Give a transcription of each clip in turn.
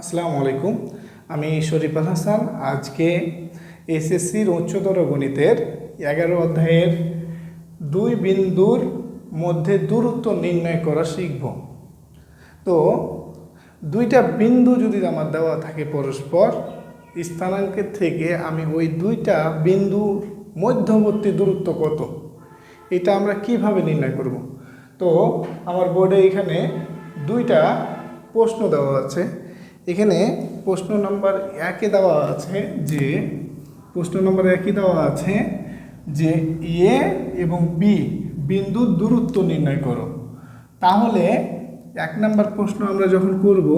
আসসালামু আলাইকুম। আমি শরীফ আল হাসান। আজকে এসএসসির উচ্চতর গণিতের এগারো অধ্যায়ের দুই বিন্দুর মধ্যে দূরত্ব নির্ণয় করা শিখব। তো দুইটা বিন্দু যদি আমার দেওয়া থাকে পরস্পর, স্থানাঙ্কের থেকে আমি ওই দুইটা বিন্দুর মধ্যবর্তী দূরত্ব কত? এটা আমরা কীভাবে নির্ণয় করব? তো আমার বোর্ডে এখানে দুইটা প্রশ্ন দেওয়া আছে। এখানে প্রশ্ন নম্বর একে দেওয়া আছে যে, প্রশ্ন নম্বর একই দেওয়া আছে যে এ এবং বি বিন্দুর দূরত্ব নির্ণয় করো। তাহলে এক নম্বর প্রশ্ন আমরা যখন করব,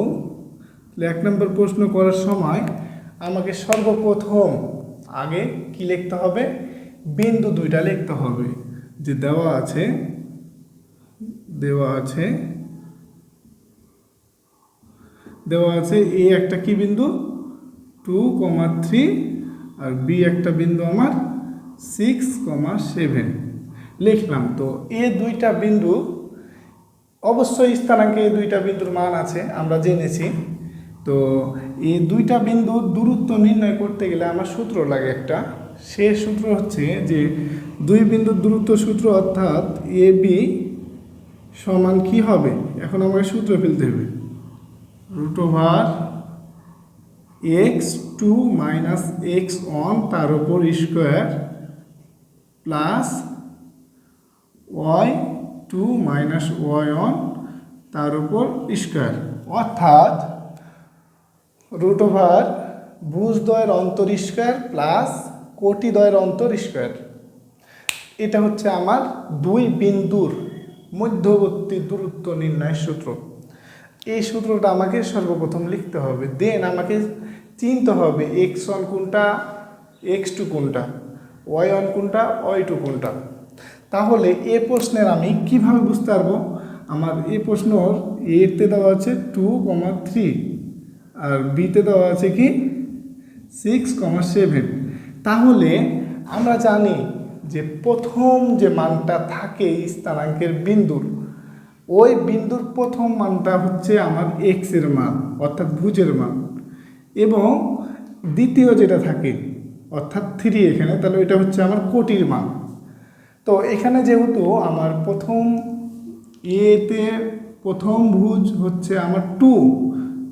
তাহলে এক নম্বর প্রশ্ন করার সময় আমাকে সর্বপ্রথম আগে কি লিখতে হবে? বিন্দু দুইটা লিখতে হবে। যে দেওয়া আছে দেওয়া আছে দেওয়া আছে এ একটা কি বিন্দু? টু কমা থ্রি আর বি একটা বিন্দু আমার সিক্স কমা সেভেন। লিখলাম, তো এ দুইটা বিন্দু, অবশ্যই স্থানাঙ্কে এই দুইটা বিন্দুর মান আছে, আমরা জেনেছি। তো এই দুইটা বিন্দুর দূরত্ব নির্ণয় করতে গেলে আমার সূত্র লাগে একটা। সে সূত্র হচ্ছে যে দুই বিন্দুর দূরত্ব সূত্র অর্থাৎ এ বি সমান কি হবে? এখন আমাকে সূত্র ফেলতে হবে। Root over x two minus x one তার উপর square plus y two minus y one তার উপর স্কোয়ার অর্থাৎ রুট ওভার ভুজদ্বয়ের অন্তর স্কোয়ার প্লাস কোটিদ্বয়ের অন্তর স্কোয়ার এটা হচ্ছে আমার দুই বিন্দুর মধ্যবর্তী দূরত্ব নির্ণয়ের সূত্র। এই সূত্রটা আমাকে সর্বপ্রথম লিখতে হবে। দেন আমাকে চিনতে হবে এক্স ওয়ান কোনটা এক্স টু কোনটা ওয়াই ওয়ান কোনটা ওয়াই টু কোনটা। তাহলে এ প্রশ্নের আমি কীভাবে বুঝতে পারব? আমার এ প্রশ্নর এতে দেওয়া আছে টু কমা থ্রি আর বিতে দেওয়া আছে কি? সিক্স কমা সেভেন তাহলে আমরা জানি যে প্রথম যে মানটা থাকে স্থানাঙ্কের বিন্দুর ওই বিন্দুর প্রথম মানটা হচ্ছে আমার এক্সের মান, অর্থাৎ ভুজের মান। এবং দ্বিতীয় যেটা থাকে, অর্থাৎ থ্রি এখানে, তাহলে এটা হচ্ছে আমার কোটির মান। তো এখানে যেহেতু আমার প্রথম এতে প্রথম ভুজ হচ্ছে আমার টু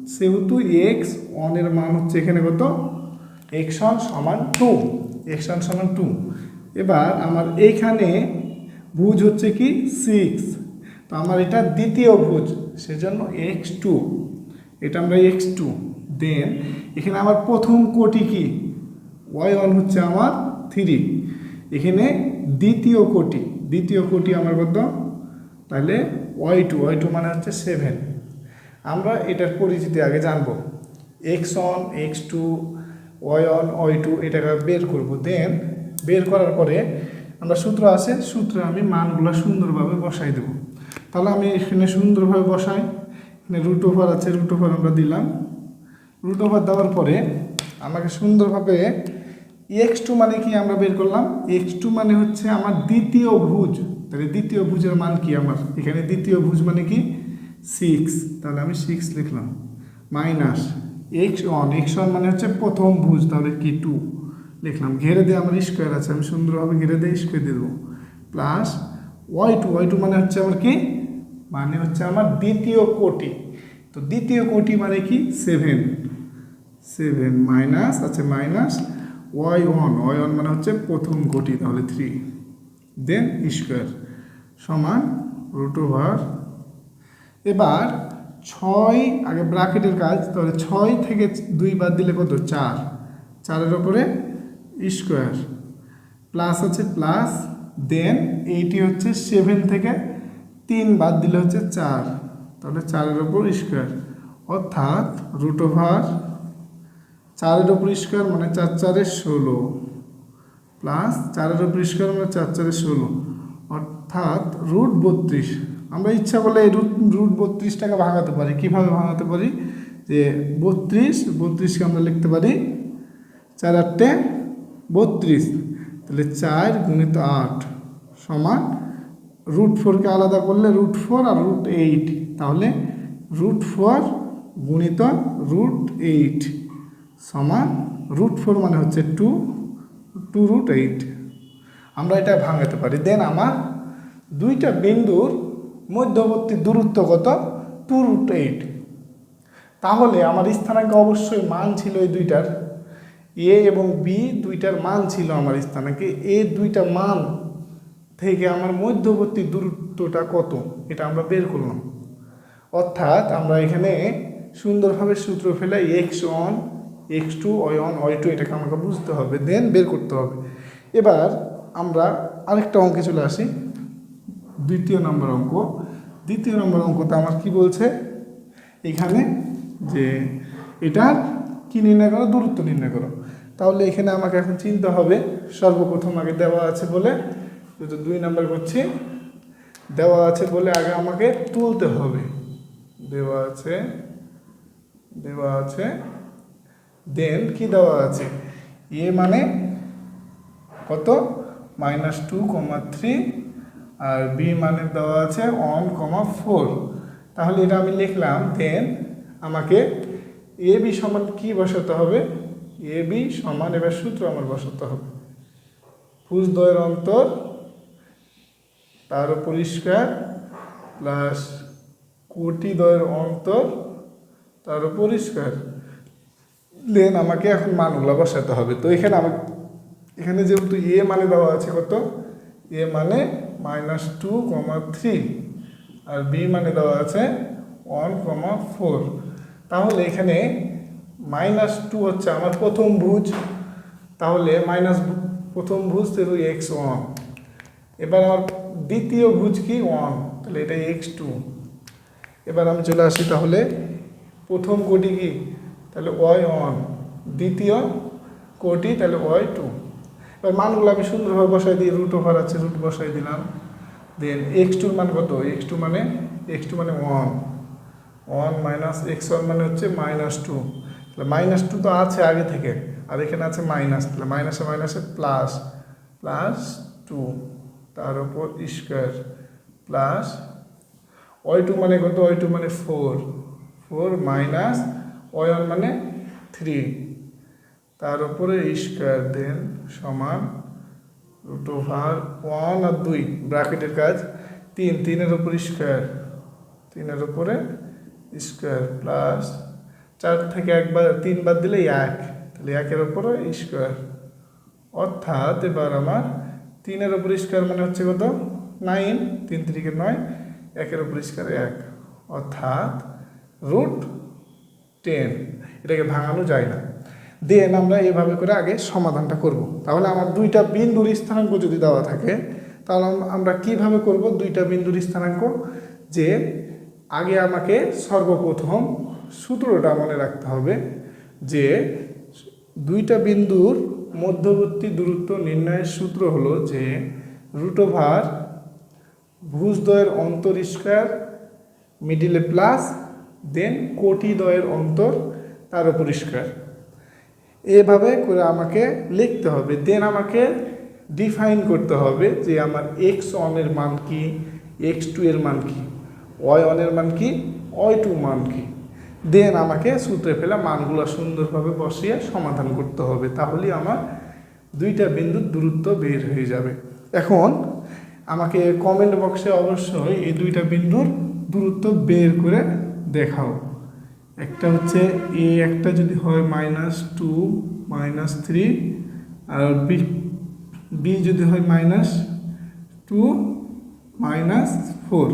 সেহেতু এক্স ওয়ানের মান হচ্ছে এখানে কত? এক্স ওয়ান সমান টু এক্স ওয়ান সমান টু এবার আমার এইখানে ভুজ হচ্ছে কি সিক্স আমার এটা দ্বিতীয় ভুজ, সেজন্য এক্স টু, এটা আমরা এক্স টু। দেন এখানে আমার প্রথম কোটি কি? ওয়াই ওয়ান হচ্ছে আমার থ্রি। এখানে দ্বিতীয় কোটি দ্বিতীয় কোটি আমার কত? তাহলে ওয়াই টু ওয়াই টু মানে হচ্ছে সেভেন। আমরা এটার পরিচিতি আগে জানব। X one, x two, y one, y two, এটাকে বের করব। দেন বের করার পরে আমরা সূত্র আছে, সূত্রে আমি মানগুলো সুন্দরভাবে বসাই দেব। তাহলে আমি এখানে সুন্দরভাবে বসাই। এখানে রুট ওভার আছে রুট ওভার আমরা দিলাম। রুট ওভার দেওয়ার পরে আমাকে সুন্দরভাবে এক্স টু মানে কি আমরা বের করলাম? এক্স টু মানে হচ্ছে আমার দ্বিতীয় ভুজ। তাহলে দ্বিতীয় ভুজের মান কি আমার? এখানে দ্বিতীয় ভুজ মানে কি? সিক্স তাহলে আমি সিক্স লিখলাম। Minus x one x one মানে হচ্ছে প্রথম ভুজ, তাহলে কি টু লিখলাম। ঘেরে দিয়ে আমার স্কোয়ার আছে, আমি সুন্দরভাবে ঘেরে দিয়ে স্কোয়ার দিয়ে দেবো। Plus y two y two মানে হচ্ছে আমার কি? মানে হচ্ছে আমার দ্বিতীয় কোটি। তো দ্বিতীয় কোটি মানে কি? সেভেন। সেভেন মাইনাস, আছে minus y one. Y one মানে হচ্ছে প্রথম কোটি, তাহলে থ্রি। দেন স্কোয়ার সমান রুট ওভার। এবার ছয়, আগে ব্রাকেটের কাজ, তাহলে ছয় থেকে দুই বাদ দিলে কত? চার। চারের ওপরে স্কোয়ার। প্লাস আছে প্লাস, দেন এইটি হচ্ছে সেভেন থেকে তিন বাদ দিলে হচ্ছে চার। তাহলে চারের ওপর স্কোয়ার অর্থাৎ রুট ওভার চারের ওপর স্কোয়ার মানে চার চারের ষোলো। প্লাস চারের ওপর স্কোয়ার মানে চার চারের ষোলো। অর্থাৎ রুট বত্রিশ। আমরা ইচ্ছা করলে এই রুট রুট বত্রিশটাকে ভাঙাতে পারি। কীভাবে ভাঙাতে পারি? যে বত্রিশ, বত্রিশকে আমরা লিখতে পারি চার আটটে বত্রিশ। তাহলে চার গুণিত আট সমান রুট ফোরকে আলাদা করলে রুট ফোর আর রুট এইট তাহলে রুট ফোর গুণিত রুট এইট সমান রুট ফোর মানে হচ্ছে টু টু রুট এইট আমরা এটা ভাঙাতে পারি। দেন আমার দুইটা বিন্দুর মধ্যবর্তী দূরত্ব কত? টু রুট এইট তাহলে আমার স্থানাঙ্ক অবশ্যই মান ছিল এই দুইটার। এ এবং বি দুইটার মান ছিল আমার স্থানাঙ্কে। এ দুইটা মান থেকে আমার মধ্যবর্তী দূরত্বটা কত? এটা আমরা বের করলাম। অর্থাৎ আমরা এখানে সুন্দরভাবে সূত্র ফেলে x one x two y one y two এটাকে আমাকে বুঝতে হবে দেন বের করতে হবে। এবার আমরা আরেকটা অঙ্কে চলে আসি। দ্বিতীয় নম্বর অঙ্ক। দ্বিতীয় নম্বর অঙ্কতে আমার কি বলছে? এখানে যে এটা কি নির্ণয় করো? দূরত্ব নির্ণয় করো। তাহলে এখানে আমাকে এখন চিনতে হবে, সর্বপ্রথম আগে দেওয়া আছে বলে যেহেতু দুই নাম্বার করছি। দেওয়া আছে বলে আগে আমাকে তুলতে হবে। দেওয়া আছে দেওয়া আছে। দেন কি দেওয়া আছে? এ মানে কত? মাইনাস টু কমা থ্রি আর বি মানে দেওয়া আছে ওয়ান কমা ফোর তাহলে এটা আমি লিখলাম দেন আমাকে এ বি সমান কি বসাতে হবে? এ বি সমান এবার সূত্র আমার বসাতে হবে। ভুজদ্বয়ের অন্তর তার পরিষ্কার প্লাস কোটি দ্বয়ের অন্তর তার পরিষ্কার। দেন আমাকে এখন মানগুলো বসাতে হবে। তো এখানে আমাকে, এখানে যেহেতু এ মানে দেওয়া আছে কত? এ মানে মাইনাস টু কমা থ্রি আর বি মানে দেওয়া আছে ওয়ান কমা ফোর তাহলে এখানে মাইনাস টু হচ্ছে আমার প্রথম ভুজ। তাহলে মাইনাস প্রথম ভুজ তেরো এক্স ওয়ান এবার আমার দ্বিতীয় ভুজ কি? ওয়ান তাহলে এটা এক্স টু এবার আমি চলে আসি তাহলে প্রথম কোটি কি? তাহলে ওয়াই ওয়ান দ্বিতীয় কোটি, তাহলে ওয়াই টু এবার মানগুলো আমি সুন্দরভাবে বসাই দিই রুট ওভার আছে রুট বসাই দিলাম। দেন এক্স টুর মান কত? এক্স টু মানে এক্স টু মানে one one minus x one মানে হচ্ছে মাইনাস টু তাহলে মাইনাস টু তো আছে আগে থেকে, আর এখানে আছে মাইনাস তাহলে মাইনাসে মাইনাসে প্লাস প্লাস টু তার উপর স্কোয়ার প্লাস ওয়াই টু মানে কত? ওয়াই টু মানে four. Four minus y one মানে থ্রি। তার উপরে স্কোয়ার দেন সমান রুট ওভার ওয়ান আর দুই, ব্র্যাকেটের কাজ তিন। তিনের উপর স্কোয়ার তিনের উপরে স্কোয়ার প্লাস চার থেকে একবার তিনবার দিলে এক। তাহলে একের উপরে স্কোয়ার অর্থাৎ এবার আমার তিনের স্কোয়ার মানে হচ্ছে কত? নাইন। তিন তিরিকে নয়, একের স্কোয়ার এক। অর্থাৎ রুট টেন। এটাকে ভাঙানো যায় না। দেন আমরা এভাবে করে আগে সমাধানটা করব। তাহলে আমার দুইটা বিন্দুর স্থানাঙ্ক যদি দেওয়া থাকে, তাহলে আম- আমরা কীভাবে করব দুইটা বিন্দুর স্থানাঙ্ক? যে আগে আমাকে সর্বপ্রথম সূত্রটা মনে রাখতে হবে যে দুইটা বিন্দুর মধ্যবর্তী দূরত্ব নির্ণয়ের সূত্র হলো যে রুট ওভার ভুজদ্বয়ের অন্তর স্কোয়ার মিডিলে প্লাস দেন কোটি দ্বয়ের অন্তর তার উপর স্কোয়ার এভাবে করে আমাকে লিখতে হবে দেন আমাকে ডিফাইন করতে হবে যে আমার এক্স ওয়ানের মান কি এক্স টু এর মান কি ওয়াই ওয়ানের মান কি ওয়াই টু মান কি। দেন আমাকে সূত্রে ফেলে মানগুলো সুন্দরভাবে বসিয়ে সমাধান করতে হবে তাহলে আমার দুইটা বিন্দুর দূরত্ব বের হয়ে যাবে। এখন আমাকে কমেন্ট বক্সে অবশ্যই এই দুইটা বিন্দুর দূরত্ব বের করে দেখাও। একটা হচ্ছে এ একটা যদি হয় মাইনাস টু মাইনাস থ্রি আর বি বি যদি হয় মাইনাস টু মাইনাস ফোর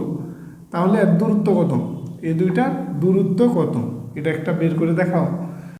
তাহলে দূরত্ব কত? এই দুইটার দূরত্ব কত? এটা একটা বের করে দেখাও।